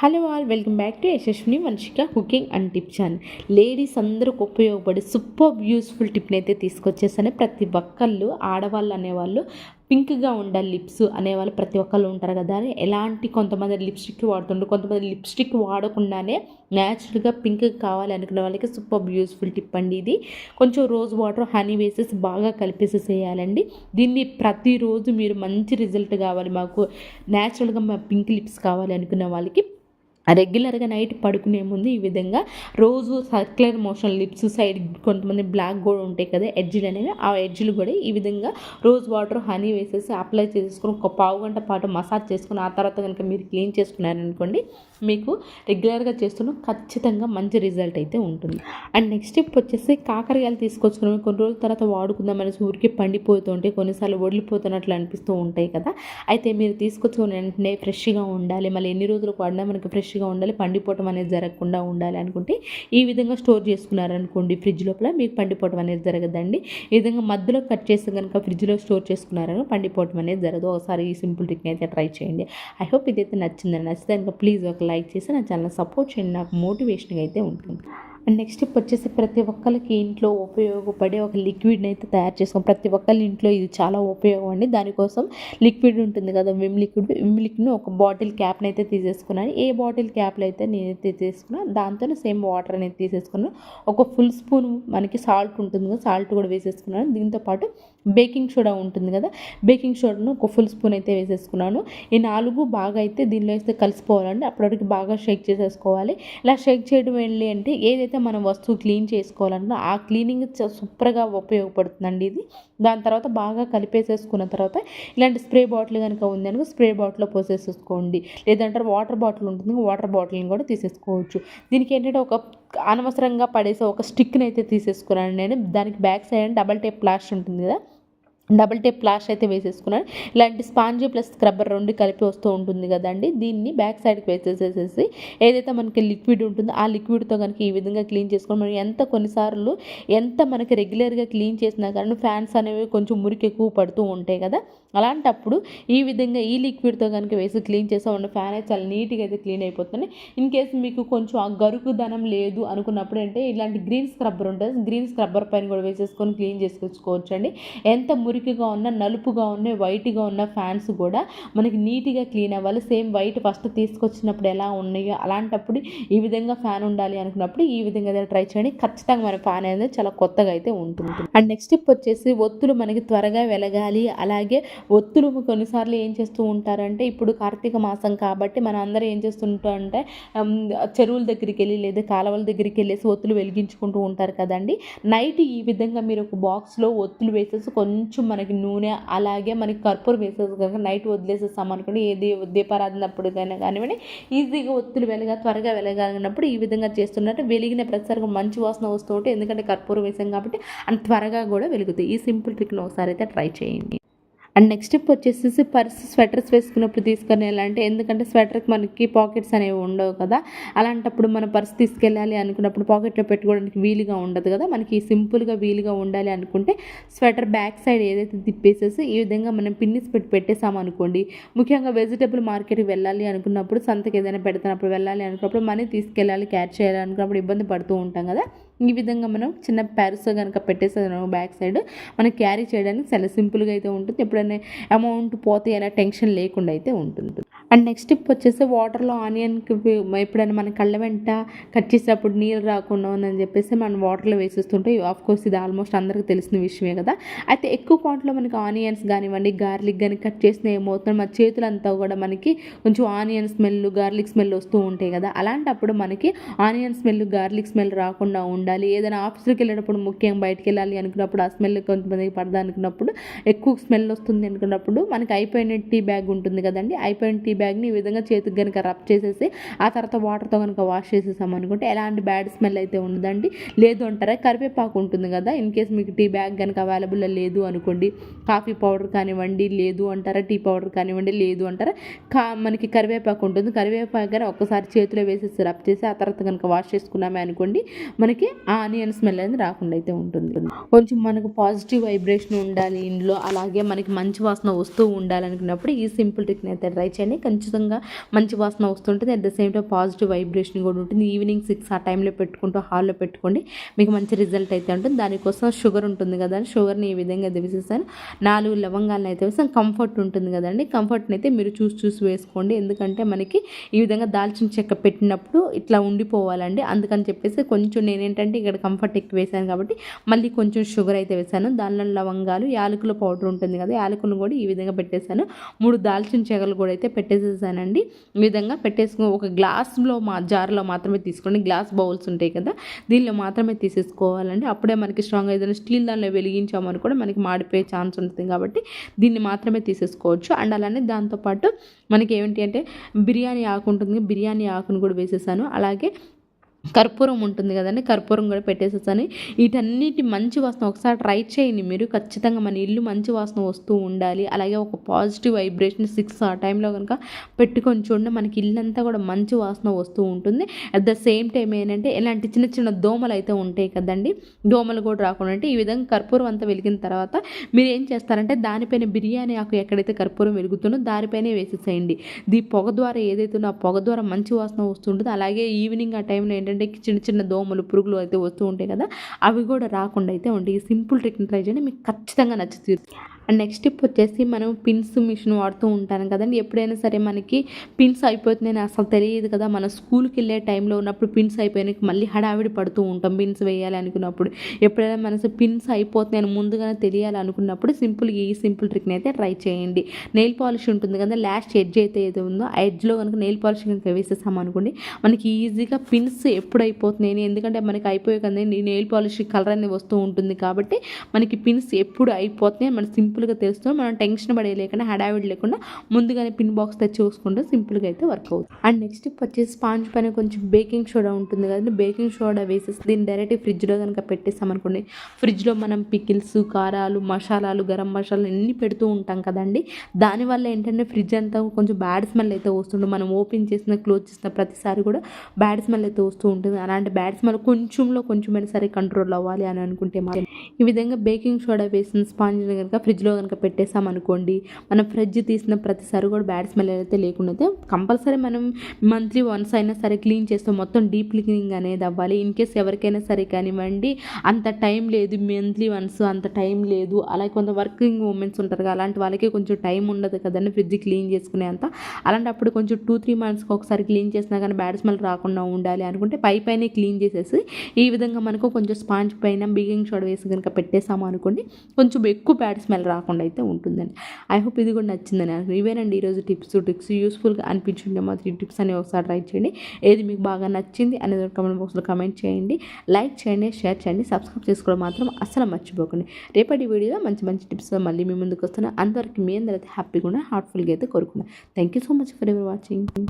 Hello all welcome back to Yashaswini మనిషిగా cooking and tip channel ladies అందరికి ఉపయోగపడే super useful టిప్ని అయితే తీసుకొచ్చేసాను. ప్రతి ఒక్కళ్ళు ఆడవాళ్ళు అనేవాళ్ళు పింక్గా ఉండాలి లిప్స్ అనేవాళ్ళు ప్రతి ఒక్కళ్ళు ఉంటారు కదా అని. ఎలాంటి కొంతమంది లిప్స్టిక్ వాడుతుండ్రు కొంతమంది లిప్స్టిక్ వాడకుండానే న్యాచురల్గా పింక్ కావాలి అనుకునే వాళ్ళకి సూపర్ యూస్ఫుల్ టిప్ అండి ఇది. కొంచెం రోజ్ వాటర్ హనీ వేసేసి బాగా కలిపేసేసి దీన్ని ప్రతిరోజు మీరు మంచి రిజల్ట్ కావాలి మాకు. న్యాచురల్గా మా పింక్ లిప్స్ కావాలి అనుకునే వాళ్ళకి రెగ్యులర్గా నైట్ పడుకునే ముందు ఈ విధంగా రోజు సర్క్యులర్ మోషన్ లిప్స్ సైడ్ కొంతమంది బ్లాక్ కూడా ఉంటాయి కదా ఎడ్జ్లు అనేవి. ఆ ఎడ్జ్లు కూడా ఈ విధంగా రోజ్ వాటర్ హనీ వేసేసి అప్లై చేసుకుని ఒక పావు గంట పాటు మసాజ్ చేసుకుని ఆ తర్వాత కనుక మీరు క్లీన్ చేసుకున్నారనుకోండి మీకు రెగ్యులర్గా చేస్తున్న ఖచ్చితంగా మంచి రిజల్ట్ అయితే ఉంటుంది. అండ్ నెక్స్ట్ స్టెప్ వచ్చేసి కాకరకాయలు తీసుకొచ్చుకుని కొన్ని రోజుల తర్వాత వాడుకుందాం అనేసి పండిపోతూ పండిపోతుంటే కొన్నిసార్లు వదిలిపోతున్నట్లు అనిపిస్తూ ఉంటాయి కదా. అయితే మీరు తీసుకొచ్చుకుని వెంటనే ఫ్రెష్గా ఉండాలి. మళ్ళీ ఎన్ని రోజులకు వాడినా మనకి ఫ్రెష్గా ఉండాలి పండిపోవటం అనేది జరగకుండా ఉండాలి అనుకుంటే ఈ విధంగా స్టోర్ చేసుకున్నారనుకోండి ఫ్రిడ్జ్ లోపల మీకు పండిపోవటం అనేది జరగదండి. ఈ విధంగా మధ్యలో కట్ చేసి కనుక ఫ్రిడ్జ్లో స్టోర్ చేసుకున్నారని పండిపోవటం అనేది జరగదు. ఒకసారి ఈ సింపుల్ ట్రిక్ని అయితే ట్రై చేయండి. ఐ హోప్ ఇదైతే నచ్చిందని నచ్చితే కనుక ప్లీజ్ ఒక లైక్ చేసి నా ఛానల్ సపోర్ట్ చేయండి. నాకు మోటివేషన్గా అయితే ఉంటుంది. నెక్స్ట్ స్టెప్ వచ్చేసి ప్రతి ఒక్కరికి ఇంట్లో ఉపయోగపడే ఒక లిక్విడ్ని అయితే తయారు చేసుకోం ప్రతి ఒక్కరి ఇంట్లో ఇది చాలా ఉపయోగం అండి. దానికోసం లిక్విడ్ ఉంటుంది కదా విమ్ లిక్విడ్. విమ్ లిక్విడ్ని ఒక బాటిల్ క్యాప్ని అయితే తీసేసుకున్నాను. ఏ బాటిల్ క్యాప్లో అయితే నేనైతే తీసుకున్నా దాంతో సేమ్ వాటర్ అనేది తీసేసుకున్నాను. ఒక ఫుల్ స్పూన్ మనకి సాల్ట్ ఉంటుంది కదా సాల్ట్ కూడా వేసేసుకున్నాను. దీంతో పాటు బేకింగ్ సోడా ఉంటుంది కదా బేకింగ్ సోడాను ఒక ఫుల్ స్పూన్ అయితే వేసేసుకున్నాను. ఈ నాలుగు బాగా అయితే దీనిలో వేస్తే కలిసిపోవాలండి. అప్పటివరకు బాగా షేక్ చేసేసుకోవాలి. ఇలా షేక్ చేయడం వెళ్ళి అంటే ఏదైతే మనం వస్తువు క్లీన్ చేసుకోవాలన్నా ఆ క్లీనింగ్ సూపర్గా ఉపయోగపడుతుందండి ఇది. దాని తర్వాత బాగా కలిపేసేసుకున్న తర్వాత ఇలాంటి స్ప్రే బాటిల్ కనుక ఉంది అనుకో స్ప్రే బాటిల్లో పోసేసుకోండి లేదంటే వాటర్ బాటిల్ ఉంటుంది వాటర్ బాటిల్ని కూడా తీసేసుకోవచ్చు. దీనికి ఏంటంటే ఒక అనవసరంగా పడేసే ఒక స్టిక్ని అయితే తీసేసుకున్నాను నేను. దానికి back side double tape plaster ఉంటుంది కదా డబుల్ టేప్ ప్లాష్ అయితే వేసేసుకున్నాను. ఇలాంటి స్పాంజ్ ప్లస్ స్క్రబ్బర్ రెండు కలిపి వస్తూ ఉంటుంది కదండి. దీన్ని బ్యాక్ సైడ్కి వేసేసేసి ఏదైతే మనకి లిక్విడ్ ఉంటుందో ఆ లిక్విడ్తో కనుక ఈ విధంగా క్లీన్ చేసుకొని మనం ఎంత కొన్నిసార్లు ఎంత మనకి రెగ్యులర్గా క్లీన్ చేసినా కానీ ఫ్యాన్స్ అనేవి కొంచెం మురికి ఎక్కువ పడుతూ ఉంటాయి కదా. అలాంటప్పుడు ఈ విధంగా ఈ లిక్విడ్తో కనుక వేసి క్లీన్ చేసామంటే ఫ్యాన్ అయితే చాలా నీట్గా అయితే క్లీన్ అయిపోతుంది. ఇన్ కేసు మీకు కొంచెం ఆ గరుకుదనం లేదు అనుకున్నప్పుడు అంటే ఇలాంటి గ్రీన్ స్క్రబ్బర్ ఉంటుంది గ్రీన్ స్క్రబ్బర్ పైన కూడా వేసేసుకొని క్లీన్ చేసుకోవచ్చు అండి ఎంత మురి మురికిగా ఉన్న నలుపుగా ఉన్న వైట్గా ఉన్న ఫ్యాన్స్ కూడా మనకి నీట్గా క్లీన్ అవ్వాలి. సేమ్ వైట్ ఫస్ట్ తీసుకొచ్చినప్పుడు ఎలా ఉన్నాయో అలాంటప్పుడు ఈ విధంగా ఫ్యాన్ ఉండాలి అనుకున్నప్పుడు ఈ విధంగా ఏదైనా ట్రై చేయండి. ఖచ్చితంగా మన ఫ్యాన్ అనేది చాలా కొత్తగా అయితే ఉంటుంది. అండ్ నెక్స్ట్ స్టెప్ వచ్చేసి ఒత్తులు మనకి త్వరగా వెలగాలి. అలాగే ఒత్తులు కొన్నిసార్లు ఏం చేస్తూ ఉంటారంటే ఇప్పుడు కార్తీక మాసం కాబట్టి మన అందరూ ఏం చేస్తుంటారంటే చెరువుల దగ్గరికి వెళ్ళి లేదా కాలువల దగ్గరికి వెళ్ళేసి ఒత్తులు వెలిగించుకుంటూ ఉంటారు కదండి. నైట్ ఈ విధంగా మీరు ఒక బాక్స్లో ఒత్తులు వేసేసి కొంచెం మనకి నూనె అలాగే మనకి కర్పూరం వేసేసి కనుక నైట్ వదిలేసేస్తాం అనుకోండి ఏది దీపారాధన అప్పుడుకైనా కానివ్వండి ఈజీగా ఒత్తులు వెలగా త్వరగా వెలగాలినప్పుడు ఈ విధంగా చేస్తున్నట్టు వెలిగిన ప్రతిసారి మంచి వాసన వస్తూ ఉంటే ఎందుకంటే కర్పూరం వేసాం కాబట్టి అండ్ త్వరగా కూడా వెలుగుతాయి. ఈ సింపుల్ ట్రిక్ను ఒకసారి అయితే ట్రై చేయండి. అండ్ నెక్స్ట్ స్టెప్ వచ్చేసి పర్స్ స్వెటర్స్ వేసుకున్నప్పుడు తీసుకొని వెళ్ళాలంటే ఎందుకంటే స్వెటర్కి మనకి పాకెట్స్ అనేవి ఉండవు కదా. అలాంటప్పుడు మన పర్స్ తీసుకెళ్ళాలి అనుకున్నప్పుడు పాకెట్లో పెట్టుకోవడానికి వీలుగా ఉండదు కదా. మనకి సింపుల్గా వీలుగా ఉండాలి అనుకుంటే స్వెటర్ బ్యాక్ సైడ్ ఏదైతే తిప్పేసేసి ఈ విధంగా మనం పిన్నిస్ పెట్టి పెట్టేసాం అనుకోండి. ముఖ్యంగా వెజిటబుల్ మార్కెట్కి వెళ్ళాలి అనుకున్నప్పుడు సంతకి ఏదైనా పెడుతున్నప్పుడు వెళ్ళాలి అనుకున్నప్పుడు మనీ తీసుకెళ్ళాలి క్యాచ్ చేయాలి అనుకున్నప్పుడు ఇబ్బంది పడుతూ ఉంటాం కదా. ఈ విధంగా మనం చిన్న ప్యారిస్ కనుక పెట్టేసాం బ్యాక్ సైడ్ మనం క్యారీ చేయడానికి చాలా సింపుల్గా అయితే ఉంటుంది. ఎప్పుడైనా అమౌంట్ పోతే అనే టెన్షన్ లేకుండా అయితే ఉంటుంది అండ్ నెక్స్ట్ స్టెప్ వచ్చేసి వాటర్లో ఆనియన్కి ఎప్పుడైనా మన కళ్ళ వెంట కట్ చేసేటప్పుడు నీళ్ళు రాకుండా ఉందని చెప్పేసి మనం వాటర్లో వేసేస్తుంటే ఆఫ్ కోర్స్ ఇది ఆల్మోస్ట్ అందరికీ తెలిసిన విషయమే కదా. అయితే ఎక్కువ క్వాంటిటీలో మనకి ఆనియన్స్ కానివ్వండి గార్లిక్ కానీ కట్ చేసిన ఏమవుతుంది? మన చేతులంతా కూడా మనకి కొంచెం ఆనియన్ స్మెల్ గార్లిక్ స్మెల్ వస్తూ ఉంటాయి కదా. అలాంటప్పుడు మనకి ఆనియన్ స్మెల్ గార్లిక్ స్మెల్ రాకుండా ఉండాలి. ఏదైనా ఆఫీస్కి వెళ్ళేటప్పుడు ముఖ్యంగా బయటకు వెళ్ళాలి అనుకున్నప్పుడు ఆ స్మెల్ కొంతమందికి పడదా అనుకున్నప్పుడు ఎక్కువ స్మెల్ వస్తుంది అనుకున్నప్పుడు మనకి అయిపోయిన టీ బ్యాగ్ ఉంటుంది కదండి. అయిపోయిన టీ బ్యాగ్ని ఈ విధంగా చేతికి కనుక రబ్ చేసేసి ఆ తర్వాత వాటర్తో కనుక వాష్ చేసేసాం అనుకుంటే ఎలాంటి బ్యాడ్ స్మెల్ అయితే ఉండదండి. లేదు అంటారా? కరివేపాకు ఉంటుంది కదా ఇన్ కేస్ మీకు టీ బ్యాగ్ కనుక అవైలబుల్ లేదు అనుకోండి కాఫీ పౌడర్ కానివ్వండి లేదు అంటారా? టీ పౌడర్ కానివ్వండి లేదు అంటారా? కా మనకి కరివేపాకు ఉంటుంది. కరివేపాకు కానీ ఒక్కసారి చేతిలో వేసేసి రబ్ చేసి ఆ తర్వాత కనుక వాష్ చేసుకున్నామే అనుకోండి మనకి ఆ ఆనియన్ స్మెల్ అనేది రాకుండా అయితే ఉంటుంది. కొంచెం మనకు పాజిటివ్ వైబ్రేషన్ ఉండాలి ఇంట్లో అలాగే మనకి మంచి వాసన వస్తూ ఉండాలనుకున్నప్పుడు ఈ సింపుల్ ట్రిక్ని అయితే ట్రై చేయండి. ఖచ్చితంగా మంచి వాసన వస్తుంటుంది. At the same time positive vibration కూడా ఉంటుంది. ఈవినింగ్ సిక్స్ ఆ టైంలో పెట్టుకుంటూ హాల్లో పెట్టుకోండి. మీకు మంచి రిజల్ట్ అయితే ఉంటుంది. దానికోసం షుగర్ ఉంటుంది కదా షుగర్ని ఈ విధంగా దివిసేసాను నాలుగు లవంగాలను అయితే వేసాను కంఫర్ట్ ఉంటుంది కదండి కంఫర్ట్ని అయితే మీరు చూసి చూసి వేసుకోండి. ఎందుకంటే మనకి ఈ విధంగా దాల్చిన చెక్క పెట్టినప్పుడు ఇట్లా ఉండిపోవాలండి. అందుకని చెప్పేసి కొంచెం నేనేంటంటే ఇక్కడ కంఫర్ట్ ఎక్కువ వేసాను కాబట్టి మళ్ళీ కొంచెం షుగర్ అయితే వేసాను. దానిలో లవంగాలు యాలకుల పౌడర్ ఉంటుంది కదా. యాలకులను కూడా ఈ విధంగా పెట్టేశాను. మూడు దాల్చిన చెగలు కూడా అయితే పెట్టేసేసానండి ఈ విధంగా పెట్టేసుకుని ఒక గ్లాస్లో మా జార్లో మాత్రమే తీసుకోండి. గ్లాస్ బౌల్స్ ఉంటాయి కదా దీనిలో మాత్రమే తీసేసుకోవాలండి. అప్పుడే మనకి స్ట్రాంగ్ ఏదైనా స్టీల్ దానిలో వెలిగించామని కూడా మనకి మాడిపోయే ఛాన్స్ ఉంటుంది కాబట్టి దీన్ని మాత్రమే తీసేసుకోవచ్చు. అండ్ అలానే దాంతోపాటు మనకి ఏమిటి అంటే బిర్యానీ ఆకు ఉంటుంది బిర్యానీ ఆకును కూడా వేసేసాను. అలాగే కర్పూరం ఉంటుంది కదండి కర్పూరం కూడా పెట్టేసేసాను. వీటన్నిటి మంచి వాసన ఒకసారి ట్రై చేయండి మీరు. ఖచ్చితంగా మన ఇల్లు మంచి వాసన వస్తూ ఉండాలి. అలాగే ఒక పాజిటివ్ వైబ్రేషన్ సిక్స్ ఆ టైంలో కనుక పెట్టుకొని చూడండి మనకి ఇల్లంతా కూడా మంచి వాసన వస్తూ ఉంటుంది. అట్ ద సేమ్ టైం ఏంటంటే ఇలాంటి చిన్న చిన్న దోమలు అయితే ఉంటాయి కదండి దోమలు కూడా రాకుండా అంటే ఈ విధంగా కర్పూరం అంతా వెలిగిన తర్వాత మీరు ఏం చేస్తారంటే దానిపైన బిర్యానీ ఆకు ఎక్కడైతే కర్పూరం వెలుగుతుందో దానిపైనే వేసేసేయండి. దీ పొగ ద్వారా ఏదైతే ఆ పొగ ద్వారా మంచి వాసన వస్తుంటుందో అలాగే ఈవినింగ్ ఆ టైంలో ఏంటంటే చిన్న చిన్న దోమలు పురుగులు అయితే వస్తూ ఉంటాయి కదా అవి కూడా రాకుండా అయితే ఉంటాయి ఈ సింపుల్ టెక్నిక్ ట్రై చేయండి మీకు ఖచ్చితంగా నచ్చుతుంది అండ్ నెక్స్ట్ టిప్ వచ్చేసి మనం పిన్స్ మిషన్ వాడుతూ ఉంటాను కదండి. ఎప్పుడైనా సరే మనకి పిన్స్ అయిపోతున్నాయని అసలు తెలియదు కదా. మన స్కూల్కి వెళ్ళే టైంలో ఉన్నప్పుడు పిన్స్ అయిపోయినాక మళ్ళీ హడావిడి పడుతూ ఉంటాం పిన్స్ వేయాలి అనుకున్నప్పుడు. ఎప్పుడైనా మనసు పిన్స్ అయిపోతున్నాయని ముందుగానే తెలియాలి అనుకున్నప్పుడు సింపుల్ ఈ సింపుల్ ట్రిక్ని అయితే ట్రై చేయండి. నెయిల్ పాలిష్ ఉంటుంది కదా లాస్ట్ ఎడ్జ్ అయితే ఏదో ఉందో ఆ ఎడ్జ్లో కనుక నెయిల్ పాలిష్ కనుక వేసేసాం అనుకోండి మనకి ఈజీగా పిన్స్ ఎప్పుడు అయిపోతున్నాయి ఎందుకంటే మనకి అయిపోయే కదా నెయిల్ పాలిష్ కలర్ అనేది వస్తూ ఉంటుంది కాబట్టి మనకి పిన్స్ ఎప్పుడు అయిపోతున్నాయి మన సింపుల్ సింపుల్గా తెలుస్తుంది. మనం టెన్షన్ పడే లేకుండా హడావిడి లేకుండా ముందుగానే పిన్ బాక్స్ తెచ్చి చూసుకుంటే సింపుల్గా అయితే వర్క్ అవుతుంది. అండ్ నెక్స్ట్ వచ్చేసి స్పాంజ్ పైన కొంచెం బేకింగ్ సోడా ఉంటుంది కదండి బేకింగ్ సోడా వేసేసి దీన్ని డైరెక్ట్ ఫ్రిడ్జ్లో కనుక పెట్టేస్తాం అనుకోండి ఫ్రిడ్జ్లో మనం పికిల్స్ కారాలు మసాలాలు గరం మసాలాలు అన్నీ పెడుతూ ఉంటాం కదండి. దానివల్ల ఏంటంటే ఫ్రిడ్జ్ అంతా కొంచెం బ్యాడ్ స్మెల్ అయితే వస్తుంది మనం ఓపెన్ చేసిన క్లోజ్ చేసిన ప్రతిసారి కూడా బ్యాడ్ స్మెల్ అయితే వస్తూ ఉంటుంది. అలాంటి బ్యాడ్ స్మెల్ కొంచెంలో కొంచెమైనా సరే కంట్రోల్ అవ్వాలి అని అనుకుంటే మాత్రం ఈ విధంగా బేకింగ్ సోడా వేసిన స్పాంజ్ని కనుక ఫ్రిడ్జ్లో కనుక పెట్టేసామనుకోండి మనం ఫ్రిడ్జ్ తీసిన ప్రతిసారి కూడా బ్యాడ్ స్మెల్ అయితే లేకుండా కంపల్సరీ మనం మంత్లీ వన్స్ అయినా సరే క్లీన్ చేస్తాం మొత్తం డీప్ క్లీనింగ్ అనేది అవ్వాలి. ఇన్ కేస్ ఎవరికైనా సరే కానివ్వండి అంత టైం లేదు మంత్లీ వన్స్ అంత టైం లేదు అలాగే కొంత వర్కింగ్ ఉమెన్స్ ఉంటారు కదా అలాంటి వాళ్ళకి కొంచెం టైం ఉండదు కదండి ఫ్రిడ్జ్ క్లీన్ చేసుకునే అంత. అలాంటప్పుడు కొంచెం టూ త్రీ మంత్స్కి ఒకసారి క్లీన్ చేసినా కానీ బ్యాడ్ స్మెల్ రాకుండా ఉండాలి అనుకుంటే పై పైన క్లీన్ చేసేసి ఈ విధంగా మనకు కొంచెం స్పాంజ్ పైన బిగింగ్ సోడా వేసి కనుక పెట్టేసాము అనుకోండి కొంచెం ఎక్కువ బ్యాడ్ స్మెల్ రా రాకుండా అయితే ఉంటుందండి. ఐ హోప్ ఇది కూడా నచ్చిందని ఇవేనండి ఈరోజు టిప్స్ టిప్స్ యూస్ఫుల్గా అనిపించుంటే మాత్రం ఈ టిప్స్ అనేవి ఒకసారి ట్రై చేయండి. ఏది మీకు బాగా నచ్చింది అనేది కమెంట్ బాక్స్లో కమెంట్ చేయండి. లైక్ చేయండి షేర్ చేయండి సబ్స్క్రైబ్ చేసుకోవడం మాత్రం అస్సలు మర్చిపోకండి. రేపటి వీడియోలో మంచి మంచి టిప్స్ మళ్ళీ మీ ముందుకు వస్తున్నా అంతవరకు మీ అందరైతే హ్యాపీగా హార్ట్ఫుల్గా అయితే కోరుకున్నాను thank you so much for ever watching